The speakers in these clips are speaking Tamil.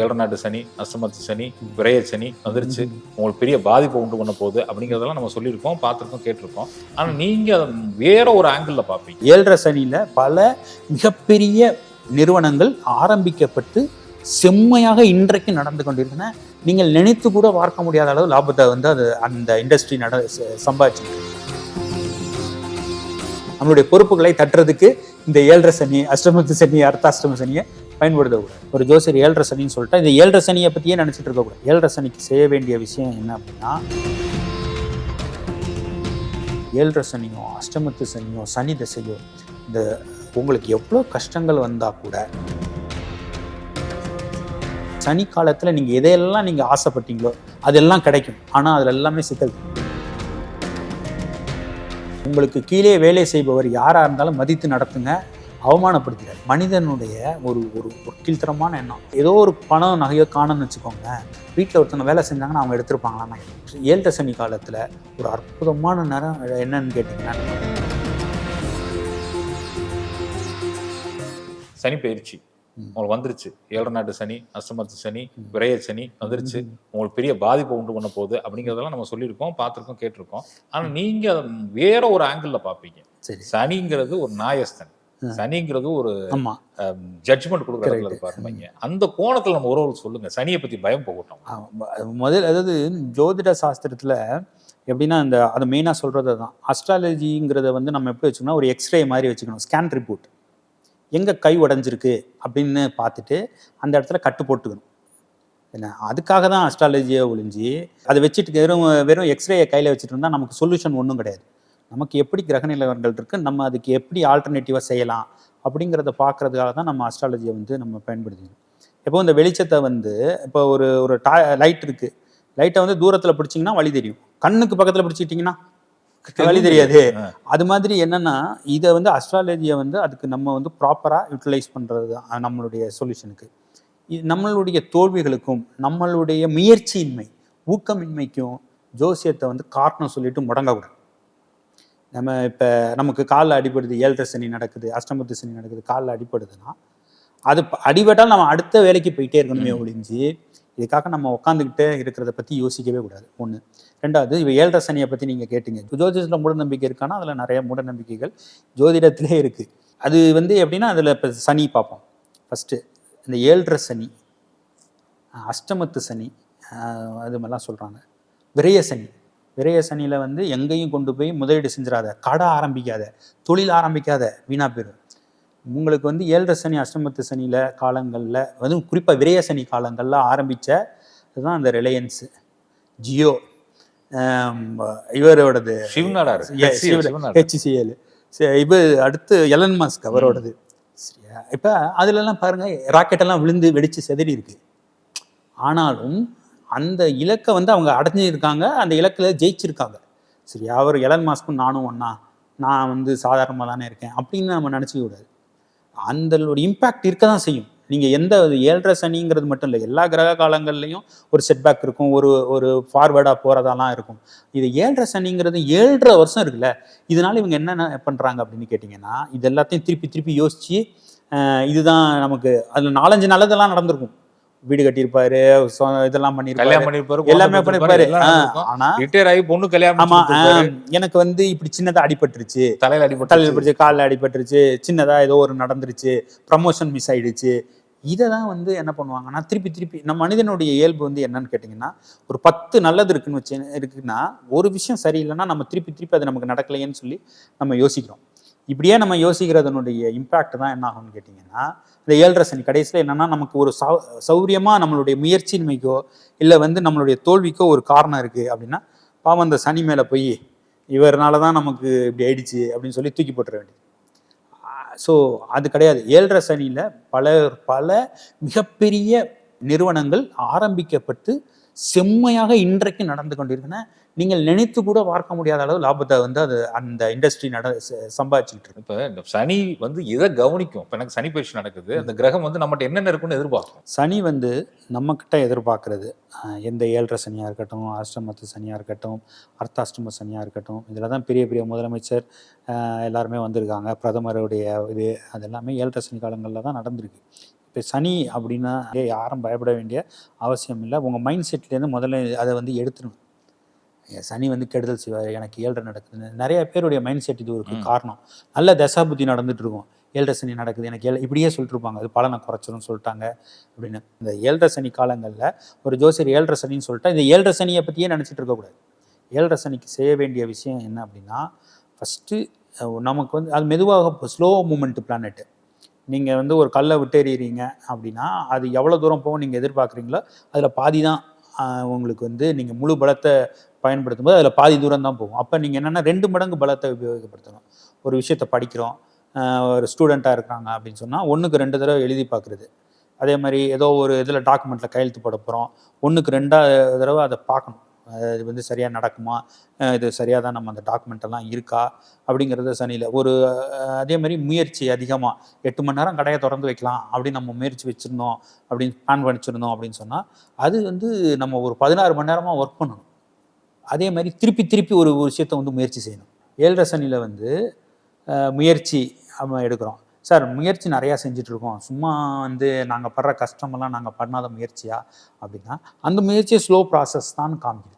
ஏழரை நாட்டு சனி அஷ்டமத்து சனி விரைய சனி வந்துருச்சு. உங்களுக்கு பெரிய பாதிப்பை உண்டு பண்ண போகுது அப்படிங்கிறதெல்லாம் நம்ம சொல்லியிருக்கோம் பார்த்துருக்கோம் கேட்டிருக்கோம். ஆனால் நீங்க அதை வேற ஒரு ஆங்கிளில் பார்ப்பீங்க. ஏழரை சனியில் பல மிகப்பெரிய நிறுவனங்கள் ஆரம்பிக்கப்பட்டு செம்மையாக இன்றைக்கு நடந்து கொண்டிருக்கின்றன. நீங்கள் நினைத்து கூட பார்க்க முடியாத அளவு லாபத்தை வந்து அது அந்த இண்டஸ்ட்ரி நட சம்பாதிச்சு நம்மளுடைய பொறுப்புகளை தட்டுறதுக்கு இந்த ஏழரை சனி அஷ்டமத்து சனி அர்த்தாஷ்டம சனியை பயன்படுத்தக்கூடாது. ஒரு ஜோசியர் ஏழரை சனின்னு சொல்லிட்டா இந்த ஏழரை சனியை பற்றியே நினச்சிட்டு இருக்கக்கூடாது. ஏழரை சனிக்கு செய்ய வேண்டிய விஷயம் என்ன அப்படின்னா ஏழரை சனியோ அஷ்டமத்து சனியோ சனி தசையோ இந்த உங்களுக்கு எவ்வளோ கஷ்டங்கள் வந்தால் கூட சனி காலத்தில் நீங்கள் எதையெல்லாம் நீங்கள் ஆசைப்பட்டீங்களோ அதெல்லாம் கிடைக்கும். ஆனால் அதில் எல்லாமே சிக்கல். உங்களுக்கு கீழே வேலை செய்பவர் யாராக இருந்தாலும் மதித்து நடத்துங்க. அவமானப்படுத்துகிறார் மனிதனுடைய ஒரு ஒரு கீழ்த்தரமான எண்ணம். ஏதோ ஒரு பணம் நகையோ காணும்னு வச்சுக்கோங்க வீட்டில் ஒருத்தவங்க வேலை செஞ்சாங்கன்னா அவங்க எடுத்திருப்பாங்களா ஏழரை சனி காலத்தில் ஒரு அற்புதமான நேரம் என்னன்னு கேட்டிங்கன்னா சனி பயிற்சி. உங்களுக்கு வந்துருச்சு. ஏழரை நாட்டு சனி அஷ்டமத்து சனி விரைய சனி வந்துருச்சு. உங்களுக்கு பெரிய பாதிப்பை உண்டு பண்ண போகுது அப்படிங்கிறதெல்லாம் நம்ம சொல்லியிருக்கோம் பார்த்துருக்கோம் கேட்டிருக்கோம். ஆனா நீங்க அதை வேற ஒரு ஆங்கிள் பார்ப்பீங்க. சரி. சனிங்கிறது ஒரு நாயஸ்தன். சனிங்கிறது ஒரு ஜட்ஜ்மெண்ட் Correct. இருப்பாருங்க அந்த கோணத்துல நம்ம உறவு சொல்லுங்க. சனியை பத்தி பயம் போகட்டும். முதல் அதாவது ஜோதிட சாஸ்திரத்தில் எப்படின்னா இந்த அதை மெயினாக சொல்கிறது தான் அஸ்ட்ராலஜிங்கிறத வந்து நம்ம எப்படி வச்சுக்கணும் ஒரு எக்ஸ்ரே மாதிரி வச்சுக்கணும். ஸ்கேன் ரிப்போர்ட் எங்கே கை உடஞ்சிருக்கு அப்படின்னு பார்த்துட்டு அந்த இடத்துல கட்டு போட்டுக்கணும். என்ன அதுக்காக தான் அஸ்ட்ராலஜியை ஒழிஞ்சு அதை வச்சுட்டு வெறும் வெறும் எக்ஸ்ரேயை கையில் வச்சுட்டு இருந்தால் நமக்கு சொல்யூஷன் ஒன்றும் கிடையாது. நமக்கு எப்படி கிரக நிலவரங்கள் இருக்குது நம்ம அதுக்கு எப்படி ஆல்டர்னேட்டிவாக செய்யலாம் அப்படிங்கிறத பார்க்கறதுக்காக தான் நம்ம அஸ்ட்ராலஜியை வந்து நம்ம பயன்படுத்திக்கணும். இப்போ இந்த வெளிச்சத்தை வந்து இப்போ ஒரு ஒரு டா லைட் இருக்குது லைட்டை வந்து தூரத்தில் பிடிச்சிங்கன்னா வழி தெரியும். கண்ணுக்கு பக்கத்தில் பிடிச்சிட்டிங்கன்னா வழி தெரியாது. அது மாதிரி என்னன்னா இதை வந்து அஸ்ட்ராலஜியை வந்து அதுக்கு நம்ம வந்து ப்ராப்பராக யூட்டிலைஸ் பண்ணுறது தான் நம்மளுடைய சொல்யூஷனுக்கு நம்மளுடைய தோல்விகளுக்கும் நம்மளுடைய முயற்சியின்மை ஊக்கமின்மைக்கும் ஜோசியத்தை வந்து காரணம் சொல்லிட்டு முடங்கக்கூடாது நம்ம இப்போ நமக்கு காலில் அடிபடுது ஏழரை சனி நடக்குது அஷ்டமத்து சனி நடக்குது காலில் அடிபடுதுன்னா அது அடிபட்டால் நம்ம அடுத்த வேலைக்கு போயிட்டே இருக்கணுமே ஒழிஞ்சு இதுக்காக நம்ம உட்காந்துக்கிட்டே இருக்கிறத பற்றி யோசிக்கவே கூடாது. ஒன்று ரெண்டாவது இப்போ ஏழரை சனியை பற்றி நீங்கள் கேட்டீங்க. ஜோதிடத்தில் மூடநம்பிக்கை இருக்கான்னா அதில் நிறைய மூடநம்பிக்கைகள் ஜோதிடத்திலே இருக்குது அது வந்து எப்படின்னா அதில் இப்போ சனி பார்ப்போம். ஃபஸ்ட்டு இந்த ஏழரை சனி அஷ்டமத்து சனி அது மாதிரிலாம் சொல்கிறாங்க விரய சனி. விரய சனியில் வந்து எங்கேயும் கொண்டு போய் முதலீடு செஞ்சிடாத கடை ஆரம்பிக்காத. தொழில் ஆரம்பிக்காத. வீணா போயிடும் உங்களுக்கு வந்து ஏழரை சனி அஷ்டமத்து சனியில் காலங்களில் அதுவும் குறிப்பாக விரய சனி காலங்களில் ஆரம்பித்த இதுதான் அந்த ரிலையன்ஸு. ஜியோ. இவரோடது. சிவநாடார். ஹெச்சிசிஎல் இப்போ அடுத்து எலன் மாஸ்க் அவரோடது. சரியா? இப்போ அதுலலாம் பாருங்க ராக்கெட் எல்லாம் விழுந்து வெடிச்சு செதறி இருக்கு. ஆனாலும் அந்த இலக்கை வந்து அவங்க அடைஞ்சிருக்காங்க அந்த இலக்கில் ஜெயிச்சிருக்காங்க. சரி அவர் எலன் மாஸ்க்கும் நானும் ஒன்றா நான் வந்து சாதாரணமாக தானே இருக்கேன் அப்படின்னு நம்ம நினச்சிக்க கூடாது. அந்த ஒரு இம்பேக்ட் இருக்க தான் செய்யும். நீங்கள் எந்த ஏழரை சனிங்கிறது மட்டும் இல்லை எல்லா கிரக காலங்கள்லையும் ஒரு செட்பேக் இருக்கும் ஒரு ஒரு ஃபார்வேர்டாக போகிறதாலாம் இருக்கும். இது ஏழரை சனிங்கிறது ஏழரை வருஷம் இருக்குல்ல இதனால இவங்க என்னென்ன பண்ணுறாங்க அப்படின்னு கேட்டிங்கன்னா இது எல்லாத்தையும் திருப்பி திருப்பி யோசித்து இதுதான் நமக்கு அதில் நாலஞ்சு நல்லதெல்லாம் நடந்திருக்கும். வீடு கட்டியிருப்பாரு இதெல்லாம் பண்ணிருப்பாரு எல்லாமே பண்ணிருப்பாரு ஆனா ரிட்டையர் ஆகி பொண்ணு கல்யாணம் ஆமா எனக்கு வந்து இப்படி சின்னதா அடிபட்டுருச்சு. தலையில அடிபட்டு தலையில் பிடிச்சி காலில் அடிபட்டுருச்சு சின்னதா ஏதோ ஒரு நடந்துருச்சு ப்ரமோஷன் மிஸ் ஆயிடுச்சு. இதை தான் வந்து என்ன பண்ணுவாங்கன்னா திருப்பி திருப்பி நம்ம மனிதனுடைய இயல்பு வந்து என்னன்னு கேட்டிங்கன்னா ஒரு பத்து நல்லது இருக்குன்னு வச்சு இருக்குன்னா ஒரு விஷயம் சரியில்லைன்னா நம்ம திருப்பி திருப்பி அது நமக்கு நடக்கலையேன்னு சொல்லி நம்ம யோசிக்கிறோம். இப்படியே நம்ம யோசிக்கிறதனுடைய இம்பேக்ட் தான் என்ன ஆகும்னு கேட்டிங்கன்னா இந்த ஏழரை சனி கடைசியில் என்னென்னா நமக்கு ஒரு சௌ சௌரியமாக நம்மளுடைய முயற்சியின்மைக்கோ இல்லை வந்து நம்மளுடைய தோல்விக்கோ ஒரு காரணம் இருக்குது அப்படின்னா பாவம் அந்த சனி மேலே போய் இவர்னால தான் நமக்கு இப்படி ஆயிடுச்சு அப்படின்னு சொல்லி தூக்கி போட்டுற வேண்டியது. ஸோ அது கிடையாது. ஏழரை சனியில் பல பல மிகப்பெரிய நிறுவனங்கள் ஆரம்பிக்கப்பட்டு செம்மையாக இன்றைக்கு நடந்து கொண்டிருக்கின்றன. நீங்கள் நினைத்து கூட பார்க்க முடியாத அளவு லாபத்தை வந்து அது அந்த இண்டஸ்ட்ரி நட ச- சம்பாதிச்சுக்கிட்டு இருக்கு. இப்ப இந்த சனி வந்து எதை கவனிக்கும்? இப்ப எனக்கு சனி பயிற்சி நடக்குது. அந்த கிரகம் வந்து நம்மகிட்ட என்னென்ன இருக்குன்னு எதிர்பார்க்கும். சனி வந்து நம்மக்கிட்ட எதிர்பார்க்கறது. எந்த ஏழரை சனியாக இருக்கட்டும் அஷ்டமத்து சனியாக இருக்கட்டும் அர்த்தாஷ்டம சனியாக இருக்கட்டும் இதில் தான் பெரிய பெரிய முதலமைச்சர் எல்லாருமே வந்திருக்காங்க. பிரதமருடைய இது அது எல்லாமே ஏழரை சனி காலங்களில் தான் நடந்திருக்கு. இப்போ சனி அப்படின்னா யாரும் பயப்பட வேண்டிய அவசியம் இல்லை. உங்கள் மைண்ட் செட்லேருந்து முதல்ல அதை வந்து எடுத்துடணும் சனி வந்து கெடுதல் செய்வார். எனக்கு ஏழ்ரை நடக்குதுன்னு நிறைய பேருடைய மைண்ட் செட் இது ஒரு காரணம். நல்ல தசாபுத்தி நடந்துட்டு இருக்கும். ஏழ்ரை சனி நடக்குது. எனக்கு ஏழை இப்படியே சொல்லிட்டு இருப்பாங்க அது பலனை குறைச்சிரும் சொல்லிட்டாங்க அப்படின்னு. இந்த ஏழ்ரை சனி காலங்களில் ஒரு ஜோசியர் ஏழ்ரை சனின்னு சொல்லிட்டா இந்த ஏழ்ரை சனியை பற்றியே நினச்சிட்டு இருக்கக்கூடாது ஏழ்ரை சனிக்கு செய்ய வேண்டிய விஷயம் என்ன அப்படின்னா ஃபஸ்ட்டு நமக்கு வந்து அது மெதுவாக ஸ்லோ மூமெண்ட் பிளானெட்டு நீங்கள் வந்து ஒரு கல்லை விட்டு அப்படின்னா அது எவ்வளோ தூரம் போகும் நீங்கள் எதிர்பார்க்குறீங்களோ அதில் பாதி தான் உங்களுக்கு வந்து நீங்கள் முழு பலத்தை பயன்படுத்தும் போது அதில் பாதி தூரம் தான் போகும். அப்போ நீங்கள் என்னென்னா ரெண்டு மடங்கு பலத்தை உபயோகப்படுத்தணும். ஒரு விஷயத்தை படிக்கிறோம் ஒரு ஸ்டூடெண்ட்டாக இருக்கிறாங்க அப்படின்னு சொன்னால் ஒன்றுக்கு ரெண்டு தடவை எழுதி பார்க்குறது. அதே மாதிரி ஏதோ ஒரு இதில் டாக்குமெண்ட்டில் கையெழுத்து போட போகிறோம் ஒன்றுக்கு ரெண்டாவது தடவை அதை பார்க்கணும். இது வந்து சரியாக நடக்குமா? இது சரியாக தான் நம்ம அந்த டாக்குமெண்ட்டெல்லாம் இருக்கா? அப்படிங்கிறது சனியில் ஒரு அதே மாதிரி முயற்சி அதிகமாக எட்டு மணி நேரம் கடையை திறந்து வைக்கலாம். அப்படின்னு நம்ம முயற்சி வச்சுருந்தோம் அப்படின்னு பிளான் பண்ணிச்சிருந்தோம் அப்படின்னு சொன்னால் அது வந்து நம்ம ஒரு பதினாறு மணி நேரமாக ஒர்க் பண்ணணும். அதே மாதிரி திருப்பி திருப்பி ஒரு ஒரு விஷயத்தை வந்து முயற்சி செய்யணும். ஏழரை சனியில் வந்து முயற்சி நம்ம எடுக்கிறோம். சார் முயற்சி நிறையா செஞ்சிட்ருக்கோம் சும்மா வந்து நாங்கள் படுற கஷ்டமெல்லாம் நாங்கள் பண்ணாத முயற்சியா? அப்படின்னா அந்த முயற்சியை ஸ்லோ ப்ராசஸ் தான் காமிக்குது.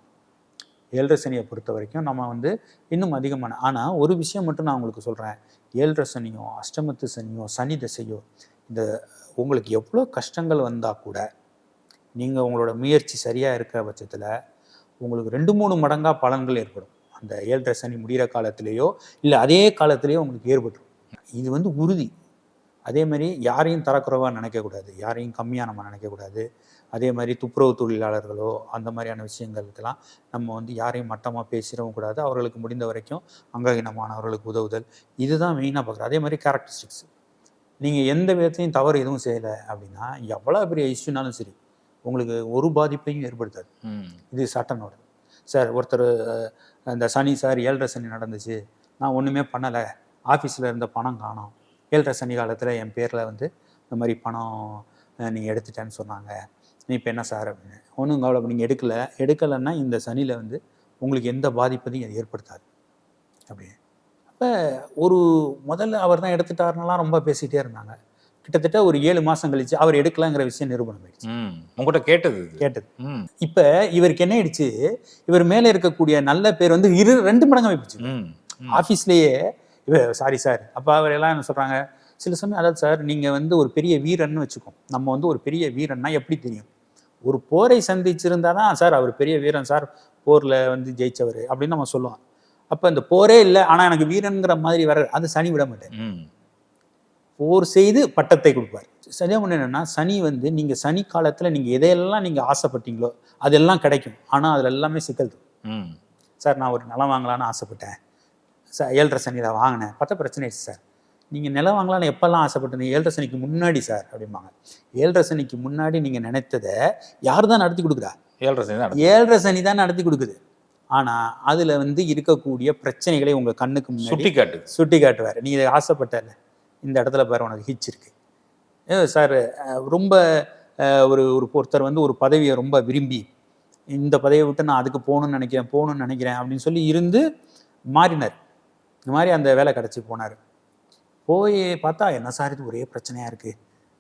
ஏழரை சனியை பொறுத்த வரைக்கும் நம்ம வந்து இன்னும் அதிகமான ஆனால் ஒரு விஷயம் மட்டும் நான் உங்களுக்கு சொல்கிறேன் ஏழரை சனியோ அஷ்டமத்து சனியோ சனி திசையோ இந்த உங்களுக்கு எவ்வளோ கஷ்டங்கள் வந்தால் கூட நீங்கள் உங்களோட முயற்சி சரியாக இருக்கிற பட்சத்தில் உங்களுக்கு ரெண்டு மூணு மடங்காக பலன்கள் ஏற்படும். அந்த ஏழரை சனி முடிகிற காலத்திலேயோ இல்லை அதே காலத்திலேயோ உங்களுக்கு ஏற்பட்டுரும். இது வந்து உறுதி. அதே மாதிரி யாரையும் தரக்குறைவாக நினைக்கக்கூடாது. யாரையும் கம்மியாக நம்ம நினைக்கக்கூடாது. அதே மாதிரி துப்புரவு தொழிலாளர்களோ அந்த மாதிரியான விஷயங்களுக்கெல்லாம் நம்ம வந்து யாரையும் மட்டமாக பேசிடவும் கூடாது. அவர்களுக்கு முடிந்த வரைக்கும் அங்ககீனமானவர்களுக்கு உதவுதல். இதுதான் மெயினாக பார்க்குறோம் அதே மாதிரி கேரக்டரிஸ்டிக்ஸ் நீங்கள் எந்த விதத்தையும் தவறு எதுவும் செய்யலை அப்படின்னா எவ்வளோ பெரிய இஷ்யூனாலும் சரி உங்களுக்கு ஒரு பாதிப்பையும் ஏற்படுத்தாது. இது சட்டனோட சார் ஒருத்தர் அஹ், இந்த சனி சார் ஏழரை சனி நடந்துச்சு. நான் ஒன்றுமே பண்ணலை. ஆஃபீஸில் இருந்த பணம் காணோம். ஏழரை சனி காலத்தில் என் பேரில் வந்து இந்த மாதிரி பணம் நீங்கள் எடுத்துட்டேன்னு சொன்னாங்க. நீ இப்போ என்ன சார் அப்படின்னு. ஒன்றும் கவலை நீங்கள் எடுக்கல. எடுக்கலைன்னா இந்த சனியில் வந்து உங்களுக்கு எந்த பாதிப்பதையும் அது ஏற்படுத்தாது. அப்படின்னு. அப்போ ஒரு முதல்ல அவர் தான் எடுத்துட்டாருன்னெலாம் ரொம்ப பேசிகிட்டே இருந்தாங்க. கிட்டத்தட்ட ஒரு ஏழு மாதம் கழிச்சு அவர் எடுக்கலங்கிற விஷயம் நிரூபணம் ஆயிடுச்சு. ம். உங்ககிட்ட கேட்டது கேட்டது. ம். இப்போ இவருக்கு என்ன ஆயிடுச்சு? இவர் மேலே இருக்கக்கூடிய நல்ல பேர் வந்து இரு ரெண்டு மடங்கு. ம். ஆஃபீஸ்லேயே இவ சாரி சார் அப்போ அவர் எல்லாம் என்ன சொல்கிறாங்க சில சமயம் அதாவது சார் நீங்கள் வந்து ஒரு பெரிய வீரன்னு வச்சுக்கோம் நம்ம வந்து ஒரு பெரிய வீரன்னா எப்படி தெரியும்? ஒரு போரை சந்திச்சிருந்தா தான் சார் அவர் பெரிய வீரன் சார் போரில் வந்து ஜெயிச்சவர் அப்படின்னு நம்ம சொல்லுவோம். அப்போ இந்த போரே இல்லை ஆனால் எனக்கு வீரன்கிற மாதிரி வர அது சனி விட மாட்டேன். போர் செய்து பட்டத்தை கொடுப்பார். சரியா ஒன்று என்னன்னா சனி வந்து நீங்கள் சனி காலத்தில் நீங்கள் எதையெல்லாம் நீங்கள் ஆசைப்பட்டீங்களோ அதெல்லாம் கிடைக்கும். ஆனால் அதில் எல்லாமே சிக்கல். சார் நான் ஒரு நிலம் வாங்கலான்னு ஆசைப்பட்டேன். சார் ஏழரை சனியில் வாங்கினேன். பார்த்தா பிரச்சனை ஆயிடுச்சு சார். நீங்கள் நிலம் வாங்கலான்னு எப்போல்லாம் ஆசைப்பட்டீங்க? ஏழரை சனிக்கு முன்னாடி சார் அப்படிம்பாங்க. ஏழரை சனிக்கு முன்னாடி நீங்கள் நினைத்ததை யார் தான் நடத்தி கொடுக்குறா? ஏழரை சனி தான். ஏழரை சனி தான் நடத்தி கொடுக்குது. ஆனால் அதில் வந்து இருக்கக்கூடிய பிரச்சனைகளை உங்கள் கண்ணுக்கு முன்னாடி சுட்டி காட்டு சுட்டி காட்டுவார் நீ இதை ஆசைப்பட்டல இந்த இடத்துல பாரு உனக்கு ஹிச் இருக்கு. சார் ரொம்ப ஒரு ஒரு ஒருத்தர் வந்து ஒரு பதவியை ரொம்ப விரும்பி இந்த பதவியை விட்டு நான் அதுக்கு போகணும்னு நினைக்கிறேன் போகணும்னு நினைக்கிறேன் அப்படின்னு சொல்லி இருந்து மாறினார். இந்த மாதிரி அந்த வேலை கிடச்சி போனார். போய் பார்த்தா என்ன சார் இது ஒரே பிரச்சனையாக இருக்குது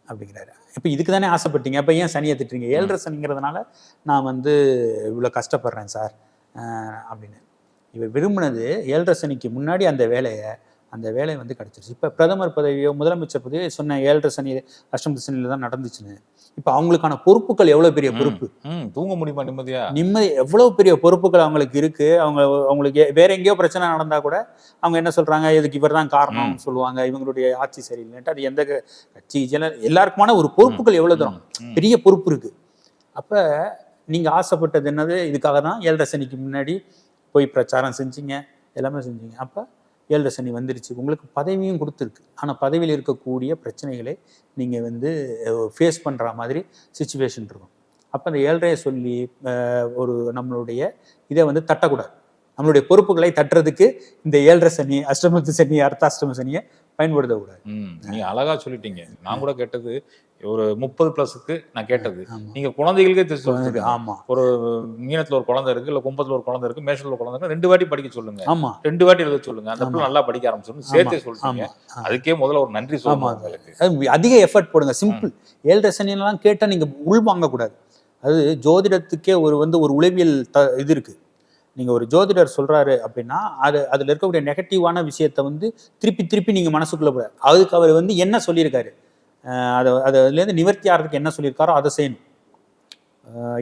அப்படிங்கிறாரு. இப்போ இதுக்கு தானே ஆசைப்பட்டீங்க? அப்போ ஏன் சனியை திட்டுறீங்க? ஏழரை சனிங்கிறதுனால நான் வந்து இவ்வளோ கஷ்டப்படுறேன் சார். அப்படின்னு. இவர் விரும்பினது ஏழரை சனிக்கு முன்னாடி அந்த வேலையை அந்த வேலை வந்து கிடச்சிருச்சு. இப்போ பிரதமர் பதவியோ முதலமைச்சர் பதவியோ சொன்ன ஏழரை சனி அஷ்டமத்து சனியில் தான் நடந்துச்சுன்னு. இப்போ அவங்களுக்கான பொறுப்புகள் எவ்வளோ பெரிய பொறுப்பு. தூங்க முடியுமா நிம்மதியா? நிம்மதி எவ்வளோ பெரிய பொறுப்புகள் அவங்களுக்கு இருக்கு. அவங்க அவங்களுக்கு வேற எங்கேயோ பிரச்சனை நடந்தா கூட அவங்க என்ன சொல்றாங்க? இதுக்கு இவர் தான் காரணம் சொல்லுவாங்க. இவங்களுடைய ஆட்சி சரியில்லைன்ட்டு அது எந்த கட்சி ஜன எல்லாருக்குமான ஒரு பொறுப்புகள் எவ்வளோ தூரம். பெரிய பொறுப்பு இருக்கு. அப்ப நீங்க ஆசைப்பட்டது என்னது? இதுக்காக தான் ஏழரை சனிக்கு முன்னாடி போய் பிரச்சாரம் செஞ்சீங்க. எல்லாமே செஞ்சீங்க. அப்ப ஏழரை சனி வந்துருச்சு. உங்களுக்கு பதவியும் கொடுத்துருக்கு. ஆனால் பதவியில் இருக்கக்கூடிய பிரச்சனைகளை நீங்கள் வந்து ஃபேஸ் பண்ணுற மாதிரி சுச்சுவேஷன் இருக்கும். அப்போ அந்த ஏழ்றையை சொல்லி ஒரு நம்மளுடைய இதை வந்து தட்டக்கூடாது. நம்மளுடைய பொறுப்புகளை தட்டுறதுக்கு இந்த ஏழரை சனி அஷ்டமத்து சனி அர்த்தாஷ்டம சனியை பயன்படுத்தக்கூடாது. நீங்க அழகா சொல்லிட்டீங்க. நான் கூட கேட்டது ஒரு முப்பது பிளஸுக்கு நான் கேட்டது. நீங்க குழந்தைகளுக்கே தெரிஞ்சு சொல்லுங்க ஆமா. ஒரு மீனத்துல ஒரு குழந்தை இருக்கு இல்ல கும்பத்துல ஒரு குழந்தை இருக்கு மேஷத்துல ஒரு குழந்தை இருக்கு ரெண்டு வாட்டி படிக்க சொல்லுங்க. ஆமா. ரெண்டு வாட்டி எழுத சொல்லுங்க. அந்த பிள்ளை நல்லா படிக்க ஆரம்பிச்சிடும். சேர்த்தே சொல்லிட்டீங்க ஆமா. அதுக்கே முதல்ல ஒரு நன்றி அது அதிக எஃபர்ட் போடுங்க. சிம்பிள் ஏழரை சனியெல்லாம் கேட்டால் நீங்கள் உள் வாங்கக்கூடாது. அது ஜோதிடத்துக்கே ஒரு வந்து ஒரு உளவியல் த இது இருக்கு. நீங்கள் ஒரு ஜோதிடர் சொல்கிறாரு அப்படின்னா அது அதில் இருக்கக்கூடிய நெகட்டிவான விஷயத்தை வந்து திருப்பி திருப்பி நீங்கள் மனசுக்குள்ள போட அதுக்கு அவர் வந்து என்ன சொல்லியிருக்காரு? அதை அது அதுலேருந்து நிவர்த்தி ஆகிறதுக்கு என்ன சொல்லியிருக்காரோ அதை செய்யணும்.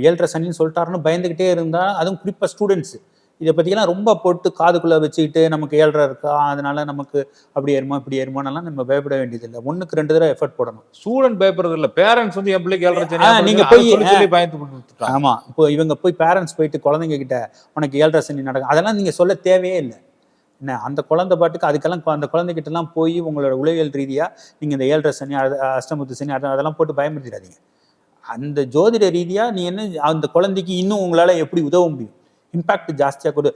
ஏழரை சனின்னு சொல்லிட்டாருன்னு பயந்துக்கிட்டே இருந்தால் அதுவும் குறிப்பாக ஸ்டூடெண்ட்ஸு இதை பற்றியெல்லாம் ரொம்ப போட்டு காதுக்குள்ளே வச்சுக்கிட்டு நமக்கு ஏழரை இருக்கா? அதனால நமக்கு அப்படி ஏறுமா இப்படி ஏறுமானெல்லாம் நம்ம பயப்பட வேண்டியதில்லை. ஒன்றுக்கு ரெண்டு தடவை எஃபர்ட் போடணும். ஸ்டூடெண்ட் பயப்படுறது இல்ல. பேரண்ட்ஸ் வந்து என் பிள்ளைக்கு ஏழரை சனி ஆ, ஏழரை நீங்க சனி, போய், பயந்து கொடுத்துட்டாங்க ஆமா. இப்போ இவங்க போய் பேரண்ட்ஸ் போயிட்டு குழந்தைங்க கிட்ட உனக்கு ஏழரை சனி நடக்கும். அதெல்லாம் நீங்க சொல்ல தேவையே இல்லை. என்ன அந்த குழந்தை பாட்டுக்கு அதுக்கெல்லாம் அந்த குழந்தைகிட்ட எல்லாம் போய் உங்களோட உளவியல் ரீதியா நீங்க இந்த ஏழரை சனி அஷ்டமத்து சனி அத- அதெல்லாம் போட்டு பயமுறுத்திடாதீங்க. அந்த ஜோதிட ரீதியா நீ என்ன அந்த குழந்தைக்கு இன்னும் உங்களால எப்படி உதவ முடியும்? இம்பாக்ட் ஜாஸ்தியாக கொடு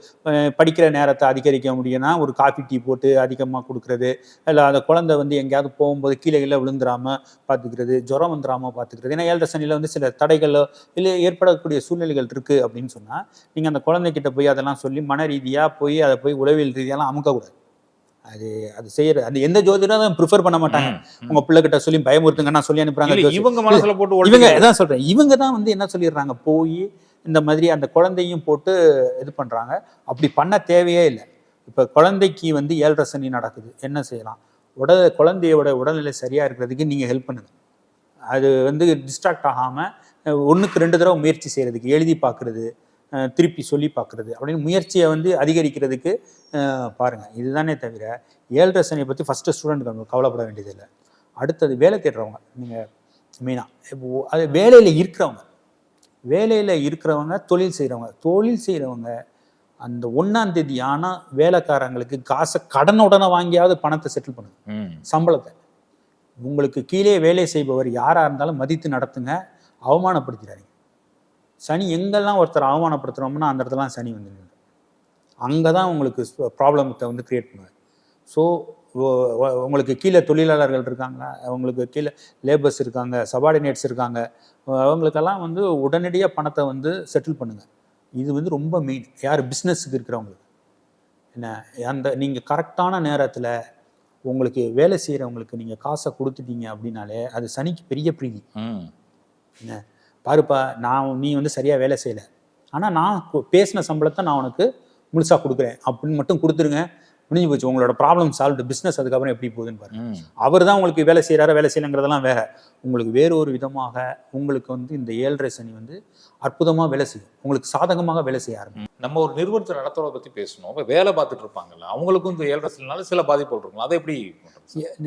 படிக்கிற நேரத்தை அதிகரிக்க முடியும்னா ஒரு காஃபி டீ போட்டு அதிகமாக கொடுக்கறது இல்லை அந்த குழந்தை வந்து எங்கேயாவது போகும்போது கீழே கீழே விழுந்துராம பார்த்துக்கிறது ஜுரம் வந்துடாம பார்த்துக்கிறது. ஏன்னா ஏழரை சனியில் வந்து சில தடைகளோ இல்லை ஏற்படக்கூடிய சூழ்நிலைகள் இருக்கு அப்படின்னு சொன்னால் நீங்கள் அந்த குழந்தைகிட்ட போய் அதெல்லாம் சொல்லி மன ரீதியாக போய் அதை போய் உளவியல் ரீதியாலாம் அமுக்கக்கூடாது. அது அது செய்யற அந்த எந்த ஜோதிடம் ப்ரிஃபர் பண்ண மாட்டாங்க. உங்க பிள்ளைகிட்ட சொல்லி பயமுறுத்துங்க நான் சொல்லி அனுப்புறாங்க இவங்க மனசுல போட்டு இவங்க இதான் சொல்றேன். இவங்க தான் வந்து என்ன சொல்லிடுறாங்க? போய் இந்த மாதிரி அந்த குழந்தையும் போட்டு இது பண்ணுறாங்க அப்படி பண்ண தேவையே இல்லை. இப்போ குழந்தைக்கு வந்து ஏழரை சனி நடக்குது. என்ன செய்யலாம்? உடல் குழந்தையோட உடல்நிலை சரியாக இருக்கிறதுக்கு நீங்கள் ஹெல்ப் பண்ணுங்கள் அது வந்து டிஸ்ட்ராக்ட் ஆகாமல் ஒன்றுக்கு ரெண்டு தடவை முயற்சி செய்கிறதுக்கு எழுதி பார்க்குறது திருப்பி சொல்லி பார்க்குறது அப்படின்னு முயற்சியை வந்து அதிகரிக்கிறதுக்கு பாருங்கள் இதுதானே தவிர ஏழரை சனியை பற்றி ஃபஸ்ட்டு ஸ்டூடெண்ட் கவலைப்பட வேண்டியதில்லை. அடுத்தது வேலை தேடுறவங்க. நீங்கள் மெயினாக இப்போ அது வேலையில் இருக்கிறவங்க. வேலையில் இருக்கிறவங்க தொழில் செய்கிறவங்க தொழில் செய்கிறவங்க அந்த ஒன்றாம் தேதி ஆனால் வேலைக்காரங்களுக்கு காசை கடனுடனே வாங்கியாவது பணத்தை செட்டில் பண்ணுங்க. சம்பளத்தை. உங்களுக்கு கீழே வேலை செய்பவர் யாராக இருந்தாலும் மதித்து நடத்துங்க. அவமானப்படுத்திடாதீங்க. சனி எங்கெல்லாம் ஒருத்தர் அவமானப்படுத்துகிறோம்னா அந்த இடத்துலலாம் சனி வந்து அங்கே தான் உங்களுக்கு ப்ராப்ளத்தை வந்து கிரியேட் பண்ணுவார். ஸோ உங்களுக்கு கீழே தொழிலாளர்கள் இருக்காங்க உங்களுக்கு கீழே லேபர்ஸ் இருக்காங்க சபார்டினேட்ஸ் இருக்காங்க. அவங்களுக்கெல்லாம் வந்து உடனடியாக பணத்தை வந்து செட்டில் பண்ணுங்க. இது வந்து ரொம்ப மெயின் யார்? பிஸ்னஸுக்கு இருக்கிறவங்களுக்கு. என்ன? அந்த நீங்கள் கரெக்டான நேரத்தில் உங்களுக்கு வேலை செய்கிறவங்களுக்கு நீங்கள் காசை கொடுத்துட்டீங்க அப்படின்னாலே அது சனிக்கு பெரிய பிரீதி. என்ன? பாருப்பா நான் நீ வந்து சரியாக வேலை செய்யலை. ஆனால் நான் பேசின சம்பளத்தை நான் உனக்கு முழுசாக கொடுக்குறேன். அப்படின்னு மட்டும் கொடுத்துருங்க. முடிஞ்சு போச்சு. உங்களோட ப்ராப்ளம் சால்வ்டு பிஸ்னஸ் அதுக்கப்புறம் எப்படி போகுதுன்னு பாருங்க. அவர் தான் உங்களுக்கு வேலை செய்கிறாரா வேலை செய்யலைங்கிறதெல்லாம் வேற. உங்களுக்கு வேற ஒரு விதமாக உங்களுக்கு வந்து இந்த ஏழரை சனி வந்து அற்புதமாக வேலை செய்யும். உங்களுக்கு சாதகமாக வேலை செய்ய ஆரம்பிக்கும். நம்ம ஒரு நிறுவனத்தை நடத்துறத பத்தி பேசணும். வேலை பார்த்துட்டு இருப்பாங்கல்ல. அவங்களுக்கும் இந்த ஏழரை சனினால சில பாதிப்புகள் இருக்கும். அதை எப்படி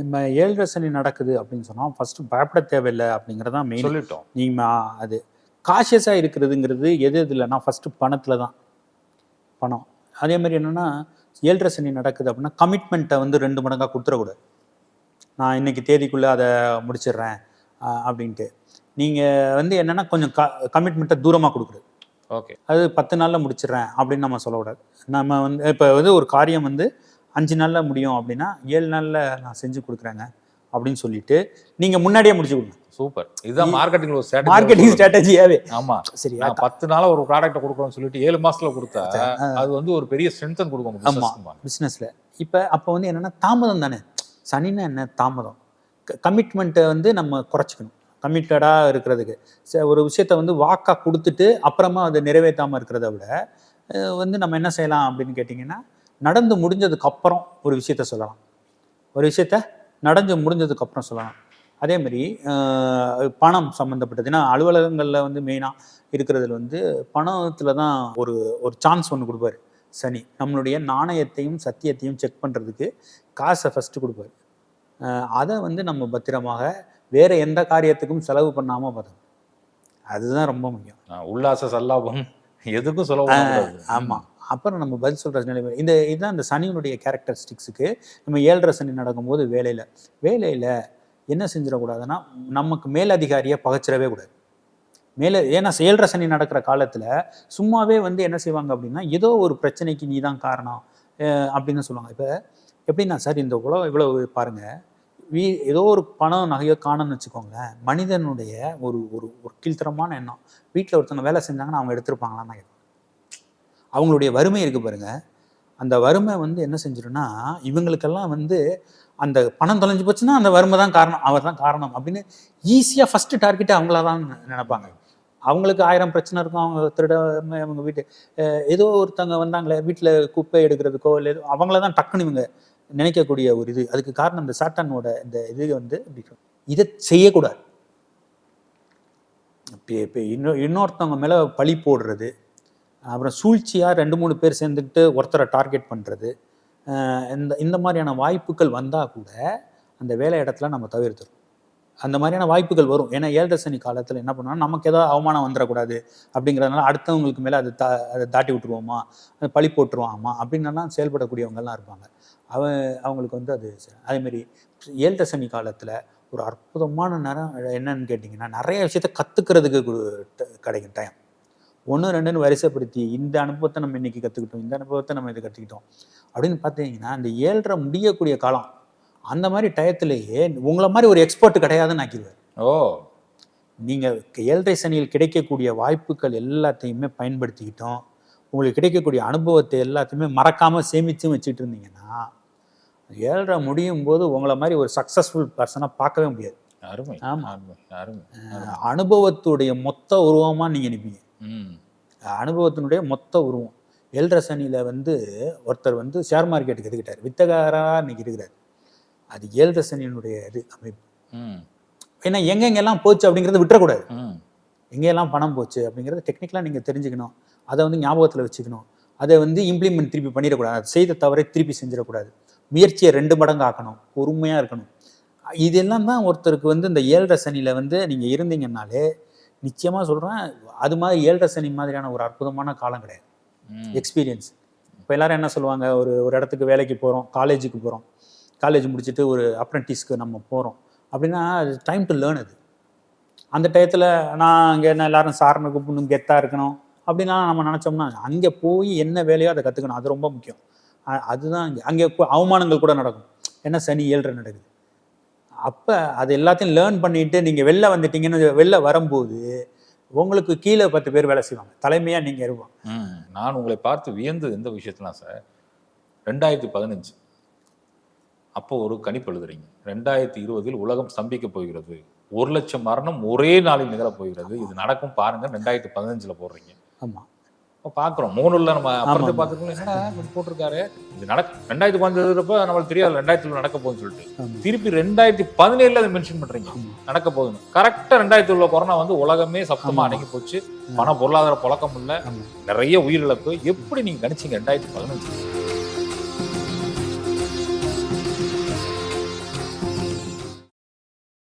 நம்ம ஏழரை சனி நடக்குது அப்படின்னு சொன்னால் ஃபஸ்ட்டு பயப்பட தேவையில்லை அப்படிங்கிறதான் மெயின் சொல்லிட்டோம். நீங்கள் அது காஷியஸாக இருக்கிறதுங்கிறது எது எது இல்லைன்னா ஃபஸ்ட்டு பணத்தில் தான் பணம். அதே மாதிரி என்னென்னா ஏழரை சனி நடக்குது அப்படின்னா கமிட்மெண்ட்டை வந்து ரெண்டு மடங்காக கொடுத்துடக்கூடாது. நான் இன்னைக்கு தேதிக்குள்ளே அதை முடிச்சிடுறேன் அப்படின்ட்டு. நீங்கள் வந்து என்னென்னா கொஞ்சம் க கமிட்மெண்ட்டை தூரமாக கொடுக்குறது. ஓகே. அது பத்து நாளில் முடிச்சிடுறேன் அப்படின்னு நம்ம சொல்லக்கூடாது. நம்ம வந்து இப்போ வந்து ஒரு காரியம் வந்து அஞ்சு நாளில் முடியும் அப்படின்னா ஏழு நாளில் நான் செஞ்சு கொடுக்குறேங்க அப்படின்னு சொல்லிட்டு நீங்கள் முன்னாடியே முடிச்சு கொடுங்க. சூப்பர். இதுதான் மார்க்கெட்டிங் ஒரு. மார்க்கெட்டிங் ஸ்ட்ராட்டஜியாவே ஆமா. சரியா நான் பத்து நாளா ஒரு ப்ராடக்ட் கொடுக்குறோம்னு சொல்லிட்டு ஏழு மாசத்துல கொடுத்தா அது வந்து ஒரு பெரிய ஸ்ட்ரென்த் கொடுக்கும் ஆமா. பிஸ்னஸில் இப்போ அப்போ வந்து என்னென்னா தாமதம் தானே? சனின்னா என்ன? தாமதம். கமிட்மெண்ட்டை வந்து நம்ம குறைச்சிக்கணும். கமிட்டடாக இருக்கிறதுக்கு. ஒரு விஷயத்த வந்து வாக்காக கொடுத்துட்டு அப்புறமா அதை நிறைவேற்றாமல் இருக்கிறத விட வந்து நம்ம என்ன செய்யலாம் அப்படின்னு கேட்டிங்கன்னா நடந்து முடிஞ்சதுக்கு அப்புறம் ஒரு விஷயத்த சொல்லலாம். ஒரு விஷயத்த நடந்து முடிஞ்சதுக்கு அப்புறம் சொல்லலாம். அதே மாதிரி பணம் சம்மந்தப்பட்டது ஏன்னா அலுவலகங்களில் வந்து மெயினாக இருக்கிறதுல வந்து பணத்தில் தான் ஒரு ஒரு சான்ஸ் ஒன்று கொடுப்பாரு சனி. நம்மளுடைய நாணயத்தையும் சத்தியத்தையும் செக் பண்ணுறதுக்கு காசை ஃபஸ்ட்டு கொடுப்பாரு. அதை வந்து நம்ம பத்திரமாக வேற எந்த காரியத்துக்கும் செலவு பண்ணாமல் பார்த்தோம் அதுதான் ரொம்ப முக்கியம். உல்லாச சல்லாபம் எதுக்கும் சொல்ல ஆமாம் அப்புறம் நம்ம பதில் சொல்கிற நிலைமை. இந்த இதுதான் இந்த சனியினுடைய கேரக்டரிஸ்டிக்ஸுக்கு நம்ம ஏழரை சனி நடக்கும்போது வேலையில். வேலையில் என்ன செஞ்சிடக்கூடாதுன்னா நமக்கு மேலதிகாரியை பகைச்சிடவே கூடாது. மேலே ஏன்னா செயல்ற சனி நடக்கிற காலத்தில் சும்மாவே வந்து என்ன செய்வாங்க அப்படின்னா ஏதோ ஒரு பிரச்சனைக்கு நீ தான் காரணம் அப்படின்னு சொல்லுவாங்க. இப்போ எப்படின்னா சார் இந்த உலகம் இவ்வளவு பாருங்கள் வீ ஏதோ ஒரு பணம் நகையோ காணும்னு வச்சுக்கோங்களேன் மனிதனுடைய ஒரு ஒரு ஒரு கீழ்த்தரமான எண்ணம். வீட்டில் ஒருத்தவங்க வேலை செஞ்சாங்கன்னா அவங்க எடுத்துருப்பாங்களான்னு அவங்களுடைய வறுமை இருக்கு பாருங்க. அந்த வறுமை வந்து என்ன செஞ்சிடும்னா இவங்களுக்கெல்லாம் வந்து அந்த பணம் தொலைஞ்சு போச்சுன்னா அந்த வறுமை தான் காரணம் அவர் தான் காரணம் அப்படின்னு ஈஸியாக ஃபஸ்ட்டு டார்கெட்டே அவங்கள தான் நினைப்பாங்க. அவங்களுக்கு ஆயிரம் பிரச்சனை இருக்கும் அவங்க திருட அவங்க வீட்டு ஏதோ ஒருத்தவங்க வந்தாங்களே வீட்டில் குப்பை எடுக்கிறதுக்கோ இல்லை ஏதோ அவங்கள தான் டக்குன்னு இவங்க நினைக்கக்கூடிய ஒரு இது. அதுக்கு காரணம் இந்த சாட்டானோட இந்த இது வந்து இதை செய்யக்கூடாது. இப்போ இப்போ இன்னொரு இன்னொருத்தவங்க மேலே பழி போடுறது அப்புறம் சூழ்ச்சியாக ரெண்டு மூணு பேர் சேர்ந்துக்கிட்டு ஒருத்தரை டார்கெட் பண்ணுறது இந்த இந்த மாதிரியான வாய்ப்புகள் வந்தால் கூட அந்த வேலை இடத்துல நம்ம தவிர்த்துரும் அந்த மாதிரியான வாய்ப்புகள் வரும். ஏன்னா ஏழரை காலத்தில் என்ன பண்ணால் நமக்கு ஏதாவது அவமானம் வந்துடக்கூடாது அப்படிங்கிறதுனால அடுத்தவங்களுக்கு மேலே அதை தா அதை தாட்டி விட்டுருவோமா? அதை பழி போட்டுருவாமா? அப்படின்னலாம் செயல்படக்கூடியவங்கெல்லாம் இருப்பாங்க. அவ அவங்களுக்கு வந்து அது அதேமாரி அதே காலத்தில் ஒரு அற்புதமான நேரம் என்னன்னு கேட்டிங்கன்னா நிறைய விஷயத்த கற்றுக்கிறதுக்கு கிடைக்கும் டைம் ஒன்று ரெண்டுன்னு வரிசைப்படுத்தி இந்த அனுபவத்தை நம்ம இன்னைக்கு கற்றுக்கிட்டோம் இந்த அனுபவத்தை நம்ம இது கற்றுக்கிட்டோம் அப்படின்னு பார்த்தீங்கன்னா இந்த ஏழரை முடியக்கூடிய காலம் அந்த மாதிரி டயத்திலேயே உங்களை மாதிரி ஒரு எக்ஸ்பர்ட் கிடையாதுன்னு ஆக்கிடுவார். ஓ. நீங்கள் ஏழரை சனியில் கிடைக்கக்கூடிய வாய்ப்புகள் எல்லாத்தையுமே பயன்படுத்திக்கிட்டோம். உங்களுக்கு கிடைக்கக்கூடிய அனுபவத்தை எல்லாத்தையுமே மறக்காமல் சேமிச்சும் வச்சுட்டு இருந்தீங்கன்னா ஏழரை முடியும் போது உங்களை மாதிரி ஒரு சக்ஸஸ்ஃபுல் பர்சனாக பார்க்கவே முடியாது. அருமை. ஆமா. அருமை. அனுபவத்துடைய மொத்த உருவமாக நீங்கள் நிற்பீங்க அனுபவத்தினுடைய மொத்த உருவம். ஏழரை சனியில் வந்து ஒருத்தர் வந்து ஷேர் மார்க்கெட்டுக்கு எதுக்கிட்டார்? வித்தகாராக இன்னைக்கு இருக்கிறார். அது ஏழரை சனியினுடைய இது அமைப்பு. ஏன்னா எங்கெங்கெல்லாம் போச்சு அப்படிங்கிறத விட்டுறக்கூடாது. எங்கெல்லாம் பணம் போச்சு அப்படிங்கிறத டெக்னிக்கலாக நீங்கள் தெரிஞ்சுக்கணும். அதை வந்து ஞாபகத்தில் வச்சுக்கணும். அதை வந்து இம்ப்ளிமெண்ட் திருப்பி பண்ணிடக்கூடாது. அது செய்த தவறை திருப்பி செஞ்சிடக்கூடாது. முயற்சியை ரெண்டு மடங்கு ஆக்கணும். பொறுமையாக இருக்கணும். இதெல்லாம் தான் ஒருத்தருக்கு வந்து இந்த ஏழரை சனியில் வந்து நீங்கள் இருந்தீங்கன்னாலே நிச்சயமாக சொல்கிறேன் அது மாதிரி ஏழரை சனி மாதிரியான ஒரு அற்புதமான காலம் கிடையாது. எக்ஸ்பீரியன்ஸ் இப்போ எல்லாரும் என்ன சொல்லுவாங்க ஒரு ஒரு இடத்துக்கு வேலைக்கு போகிறோம் காலேஜுக்கு போகிறோம் காலேஜ் முடிச்சுட்டு ஒரு அப்ரண்டிஸ்க்கு நம்ம போகிறோம் அப்படின்னா அது டைம் டு லேர்ன் அது. அந்த டயத்தில் நான் அங்கே என்ன எல்லாரும் சாரனை கூப்பிடணும் கெத்தாக இருக்கணும் அப்படின்லாம் நம்ம நினச்சோம்னா அங்கே போய் என்ன வேலையோ அதை கற்றுக்கணும் அது ரொம்ப முக்கியம். அதுதான் அங்கே அங்கே அவமானங்கள் கூட நடக்கும். என்ன சனி ஏழ்ரை நடக்குது. அப்போ அது எல்லாத்தையும் லேர்ன் பண்ணிட்டு நீங்கள் வெளில வந்துட்டீங்கன்னு வெளில வரும்போது உங்களுக்கு கீழே பத்து பேர் வேலை செய்வாங்க. தலைமையாக நீங்கள் இருப்பாங்க நான் உங்களை பார்த்து வியந்தது எந்த விஷயத்துலாம் சார் ரெண்டாயிரத்தி பதினஞ்சு. அப்போ ஒரு கணிப்பு எழுதுறீங்க. ரெண்டாயிரத்தி இருபதில் உலகம் ஸ்தம்பிக்க போகிறது. ஒரு லட்சம் மரணம் ஒரே நாளில் நிகழப் போகிறது. இது நடக்கும் பாருங்க ரெண்டாயிரத்தி பதினஞ்சுல போடுறீங்க. ஆமாம் பார்க்குறோம். மூணுல நம்ம அப்புறத்தை. பார்த்துக்கணும். என்னடா போட்டிருக்காரு? இது நடக்க ரெண்டாயிரத்தி பதினஞ்சுறப்ப நம்மளுக்கு தெரியாது ரெண்டாயிரத்தி நடக்க போகுதுன்னு சொல்லிட்டு. திருப்பி ரெண்டாயிரத்தி பதினேழுல அதை மென்ஷன் பண்றீங்க. நடக்க போகுதுன்னு. கரெக்டா ரெண்டாயிரத்தி உள்ள கொரோனா வந்து உலகமே சப்தமா ஆமா. அடங்கி போச்சு. பண பொருளாதார புழக்கம் இல்ல. நிறைய உயிரிழப்பு. எப்படி நீங்க கணிச்சீங்க ரெண்டாயிரத்தி பதினஞ்சு?